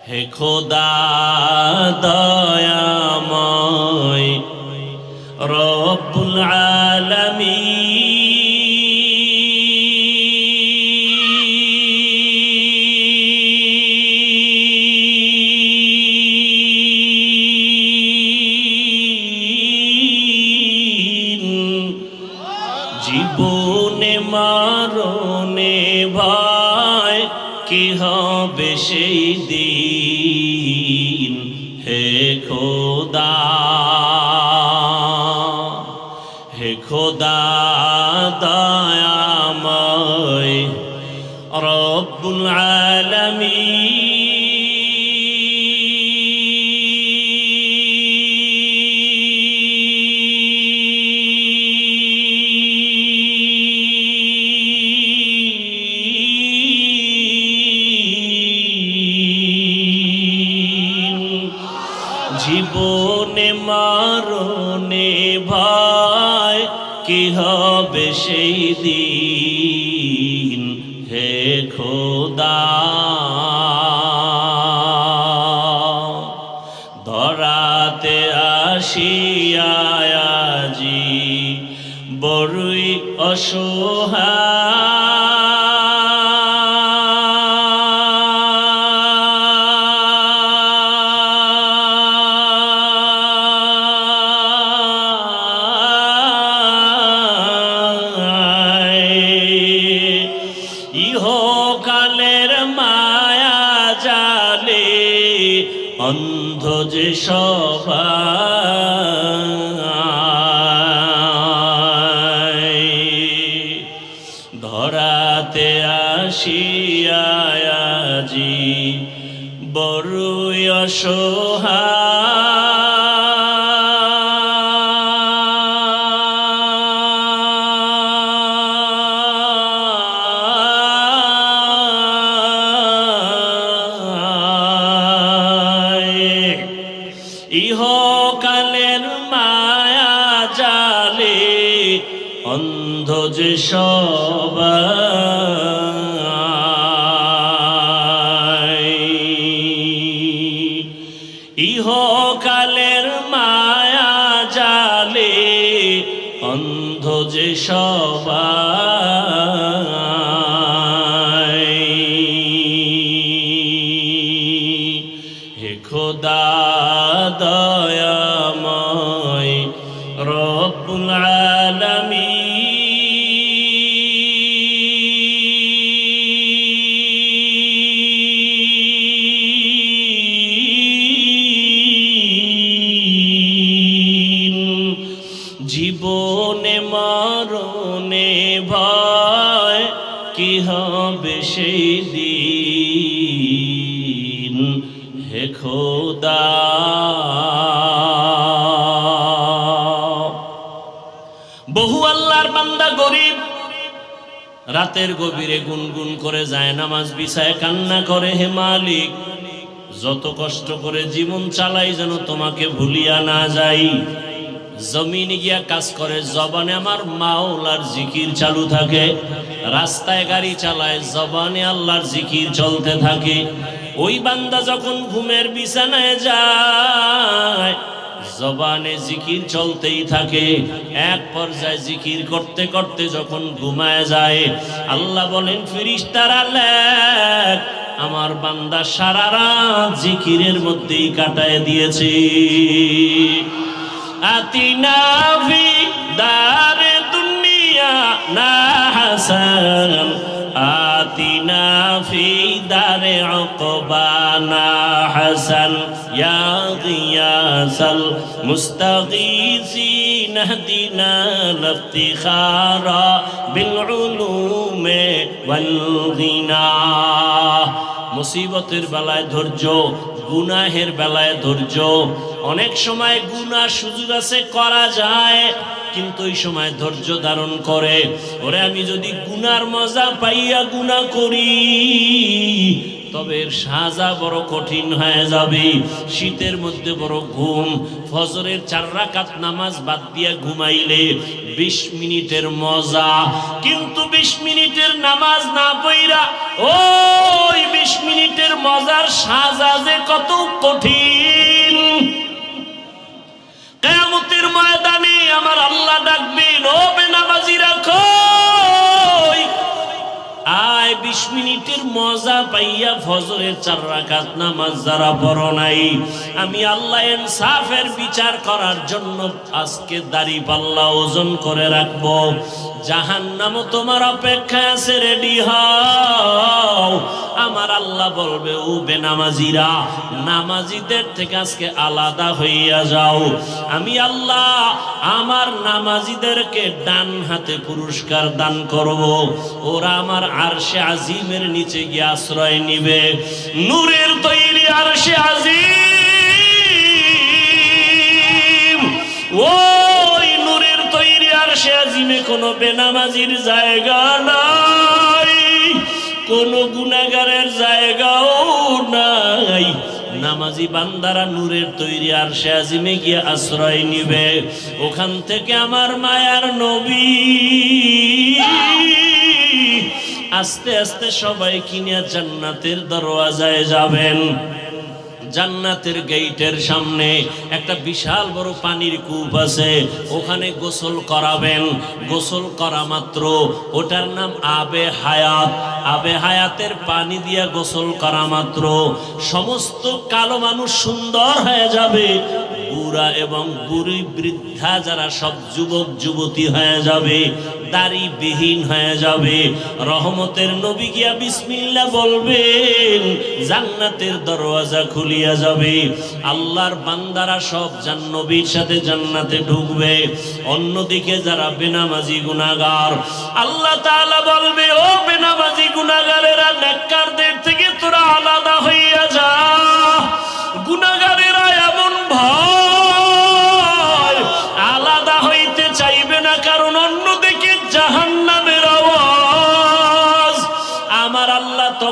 হে খোদা দয়াময় রব্বুল জীবনে মারণে ভয় কি হবে সেই দিন? জীবনে মারণে ভয় কি হবে সেই দিন? হে খোদা। ধরাতে আসিয়াজি বড়ই অসহায়। অন্ধ যে সবাই। ধরাতে আসিয়াজি বড়ই অসহায়। অন্ধ যে ইহকালের মায়া জালে অন্ধ যে সবাই জীবনে মরণে ভয় কি হবে সেই দিন? হে খোদা। বহু আল্লাহর বান্দা গরিব। রাতের গভীরে গুনগুন করে যায়, নামাজ বিছায় কান্না করে, হে মালিক, যত কষ্ট করে জীবন চালাই যেন তোমাকে ভুলিয়া না যাই। জমিনে গিয়া কাজ করে, জবানে আমার মাওলার জিকির চালু থাকে। রাস্তায় গাড়ি চালায়, জবানে আল্লাহর জিকির চলতে থাকে। ওই বান্দা যখন ঘুমের বিছানায় যায়, জবানে জিকির চলতেই থাকে। এক পর্যায়ে জিকির করতে করতে যখন ঘুমায় যায়, আল্লাহ বলেন ফিরিস্তারা লেখ, আমার বান্দা সারা রাত জিকিরের মধ্যেই কাটায় দিয়েছে। আতিনা ফি দার দুনিয়া না হাসান। আতিনা ফি দার উকবা না হাসান। ইয়া গিয়াসাল মুস্তাগীসিন হদিনা লাফতিখারা বিল উলুমে ওয়াল গিনা মুসিবতের বেলায় ধৈর্য, গুনাহের বেলায় ধৈর্য অনেক সময় গুনাহ সুযোগ আছে, করা যায়, কিন্তু ওই সময় ধৈর্য ধারণ করে। ওরে, আমি যদি গুনার মজা পাইয়া গুনাহ করি, তবে সাজা বড় কঠিন হয়ে যাবে। শীতের মধ্যে বড় ঘুম, ফজরের চার রাকাত নামাজ বাদ দিয়া ঘুমাইলে বিশ মিনিটের মজা। কিন্তু বিশ মিনিটের নামাজ না পইরা, ওই বিশ মিনিটের মজার সাজা যে কত কঠিন। আমার আল্লাহ ডাকবেন ও বেনামাজিরা কই? আয় বিশ মিনিটের মজা পাইয়া ফজরের চার নামাজ যারা নাই, আমি আল্লাহ ইনসাফের বিচার করার জন্য আজকে দাড়ি পাল্লা ওজন করে রাখব। জাহান্নামও তোমার অপেক্ষা আছে রেডি হও। আমার আল্লাহ বলবে, ও বেনামাজিরা, নামাজিদের থেকে আজকে আলাদা হইয়া যাও। আমি আল্লাহ আমার নামাজিদেরকে ডান হাতে পুরস্কার দান করব। ওরা আমার আরশে আজিমের নিচে গিয়ে আশ্রয় নিবে। নূরের তৈরি আরশে আজিম। ওই নূরের তৈরি আরশে আজিমে কোনো বেনামাজির জায়গা নাই। কোন গুনাগারের জায়গাও নাই। নামাজি বান্দারা নূরের তৈরি আর সে আজিমে গিয়ে আশ্রয় নিবে। ওখান থেকে আমার মায়ার নবী আস্তে আস্তে সবাই কিনে জান্নাতের দরওয়াজায় যাবেন। জান্নাতের গেইটের সামনে একটা বিশাল বড় পানির কূপ আছে, ওখানে গোসল করাবেন। গোসল করা মাত্র, ওটার নাম আবে হায়াত। আবে হায়াতের পানি দিয়া গোসল করা মাত্র। সমস্ত কালো মানুষ সুন্দর হয়ে যাবে। বুড়া এবং বুড়ি বৃদ্ধা যারা সব যুবক, যুবতী হয়ে যাবে। দাড়ি বিহীন হয়ে যাবে। রহমতের নবী গিয়া বিসমিল্লা বলবেন, জান্নাতের দরওয়াজা খুলিয়া যাবে। আল্লাহর বান্দারা সব জান্নবীর সাথে জান্নাতে ঢুকবে। অন্যদিকে যারা বেনামাজি গুনাগার আল্লাহ তাআলা বলবে, ও বেনামাজি গুনাগারেরা নেককারদের থেকে তোরা আলাদা হইয়া যা। গুনাগারেরা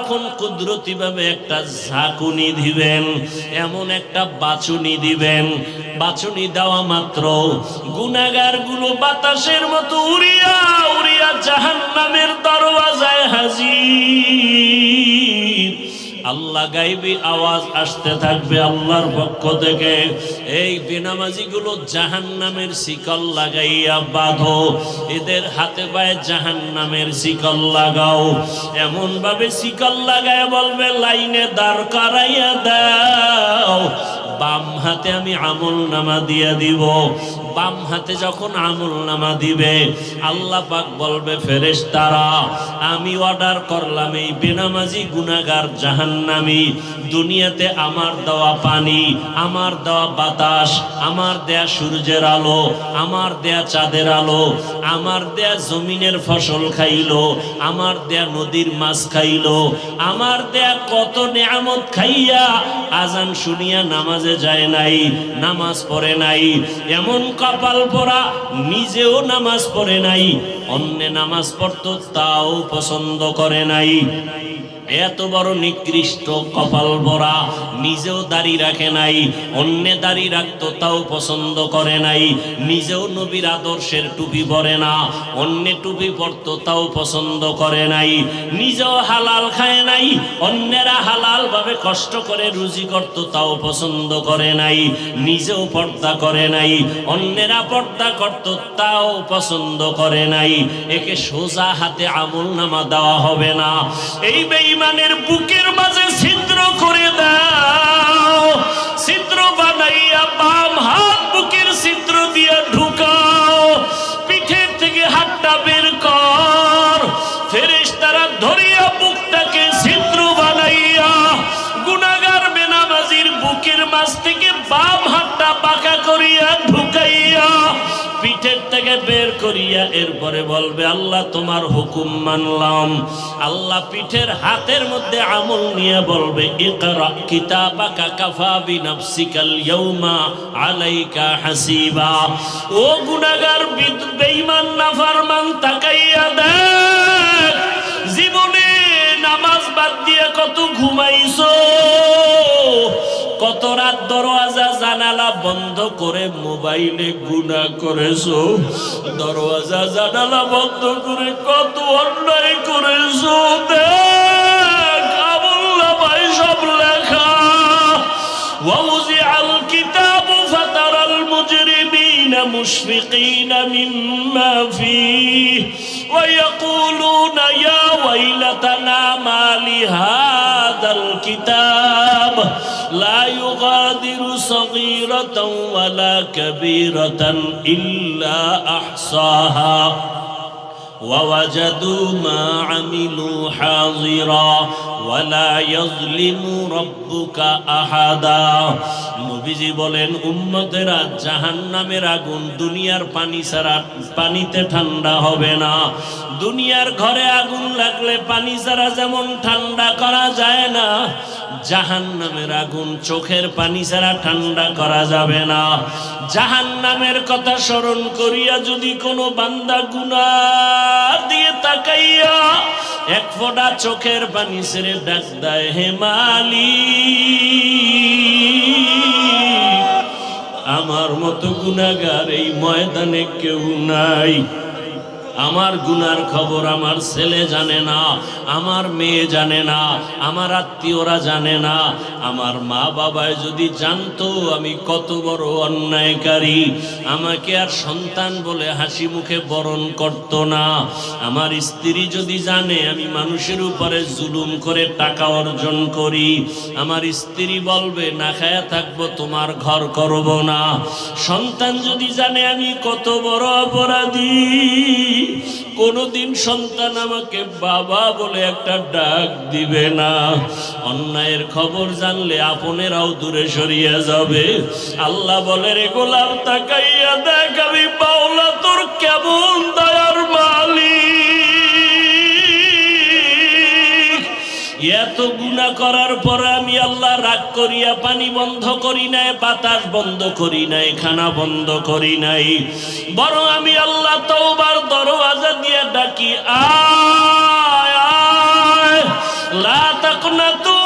তখন কুদরতি ভাবে একটা ঝাঁকুনি দিবেন, এমন একটা বাছুনি দিবেন, বাছুনি দেওয়া মাত্র গুনাগারগুলো বাতাসের মতো উড়িয়া উড়িয়া জাহান নামের দরওয়াজায় হাজির। আল্লাহ গাইবি আওয়াজ আসতে থাকবে আল্লাহর পক্ষ থেকে। এই বেনামাজি গুলো জাহান নামের শিকল লাগাইয়া বাঁধো। এদের হাতে পায়ে জাহান নামের শিকল লাগাও। এমন ভাবে শিকল লাগায় বলবে, লাইনে দাঁড় করাইয়া দাও। বাম হাতে আমি আমল নামা দিয়া দিব। বাম হাতে যখন আমল নামা দিবে, আল্লাহ পাক বলবে ফেরেশ তারা আমি অর্ডার করলাম এই বেনামাজি গুনাগার জাহান্নামি। দুনিয়াতে আমার দেওয়া পানি, আমার দেওয়া বাতাস, আমার দেয়া সূর্যের আলো, আমার দেয়া চাঁদের আলো, আমার দেয়া জমিনের ফসল খাইলো, আমার দেয়া নদীর মাছ খাইলো, আমার দেয়া কত নিয়ামত খাইয়া আজান শুনিয়া নামাজে যায় নাই, নামাজ পড়ে নাই, এমন কপাল পরা নিজেও নামাজ পড়ে নাই অন্য নামাজ পড়তো তাও পছন্দ করে নাই। এত বড় নিকৃষ্ট কপাল ভরা নিজেও দাড়ি রাখে নাই, অন্যে দাড়ি রাখতো তাও পছন্দ করে নাই, নিজেও নবীর আদর্শের টুপি পরে না, অন্যে টুপি পরতো তাও পছন্দ করে নাই, নিজেও হালাল খায় নাই, অন্যেরা হালাল ভাবে কষ্ট করে রুজি করত তাও পছন্দ করে নাই, নিজেও পর্দা করে নাই, অন্যেরা পর্দা করত তাও পছন্দ করে নাই, একে সোজা হাতে আমল নামা দেওয়া হবে না। এই বেঈমানের বুকের মাঝে ছিদ্র করে দাও। ছিদ্র বানাইয়া বাম হাত বুকের ছিদ্র দিয়ে ঢুকাও। পিঠের থেকে হাতটা বের কর। ফেরেশ তারা ধরিয়া বুকটাকে ছিদ্র বানাইয়া গুনাগার বেনামাজির বুকের মাঝ থেকে বাম হাতটা পাকা করিয়া থেকে বের করিয়া এরপরে বলবে, আল্লাহ, তোমার হুকুম মানলাম। আল্লাহ পিঠের হাতের মধ্যে আমল নিয়ে বলবে, ইকরা কিতাবাকা কাফা বিনাফসিকাল ইয়াউমা আলাইকা হাসিবা। ও বেইমান তাকাইয়া দিয়ে কত রাত দরওয়াজা জানালা বন্ধ করে মোবাইলে গুণা করেছো দরওয়াজা জানালা বন্ধ করে কত অন্যায় করেছো দেখ আমুল্লা ভাই সব লেখা ووزع الكتاب فترى المجرمين مشفقين مما فيه ويقولون يا ويلتنا ما لهذا الكتاب لا يغادر صغيرة ولا كبيرة إلا أحصاها ووجدوا ما عملوا حاضرا ولا يظلم ربك أحدا নবীজি বলেন উম্মতেরা জাহান্নামের আগুন দুনিয়ার পানি ছাড়া পানিতে ঠান্ডা হবে না দুনিয়ার ঘরে আগুন লাগলে পানি ছাড়া যেমন ঠান্ডা করা যায় না জাহান্নামের আগুন চোখের পানি ছাড়া ঠান্ডা করা যাবে না। জাহান্নামের কথা স্মরণ করিয়া যদি কোনো বান্দা গুনা দিয়ে তাকাইয়া এক ফোঁটা চোখের পানি ছেড়ে ডাক দেয়, হে মালিক, আমার মতো গুনাগার এই ময়দানে কেউ নাই। আমার গুনার খবর আমার ছেলে জানে না, আমার মেয়ে জানে না, আমার আত্মীয়রা জানে না আমার মা বাবায় যদি জানতো আমি কত বড় অন্যায়কারী, আমাকে আর সন্তান বলে হাসি মুখে বরণ করত না। আমার স্ত্রী যদি জানে আমি মানুষের উপরে জুলুম করে টাকা অর্জন করি, আমার স্ত্রী বলবে, না খায়া থাকব, তোমার ঘর করব না। সন্তান যদি জানে আমি কত বড় অপরাধী, কোনোদিন সন্তান আমাকে বাবা বলে একটা ডাক দিবে না। অন্যায়ের খবর জানলে আপনেরাও দূরে সরিয়ে যাবে। আল্লাহ বলে, রে গোলাম, তাকাইয়া দেখ, আমি বাউলা তোর কেমন দয়ার মালিক। এত গুণা করার পরে আমি আল্লাহ রাগ করিয়া পানি বন্ধ করি নাই, বাতাস বন্ধ করি নাই, খানা বন্ধ করি নাই। বরং আমি আল্লাহ তওবার দরওয়াজা দিয়ে ডাকি, আয় আয়, লা তাকনাতু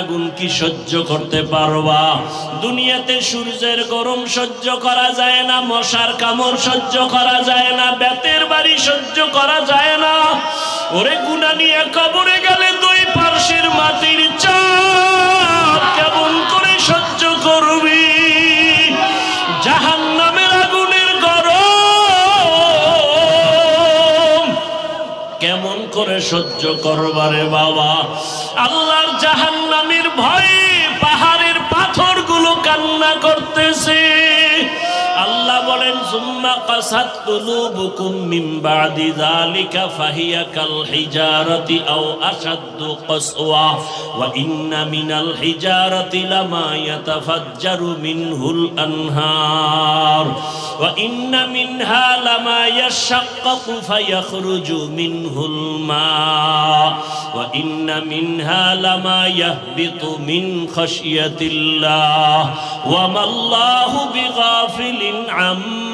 আগুন কি সহ্য করতে পারবা? দুনিয়াতে সূর্যের গরম সহ্য করা যায় না, মশার কামড় সহ্য করা যায় না, বেতের বাড়ি সহ্য করা যায় না। ওরে গুনা নিয়ে কবরে গেলে দুই পার্শ্বের মাটির চা সহ্য করবারে বাবা। আল্লাহর জাহান্নামের ভয়ে قست قلوبكم من بعد ذلك فهي كالحجارة أو أشد قسوة وإن من الحجارة لما يتفجر منه الأنهار وإن منها لما يشقق فيخرج منه الماء وإن منها لما يهبط من خشية الله وما الله بغافل عما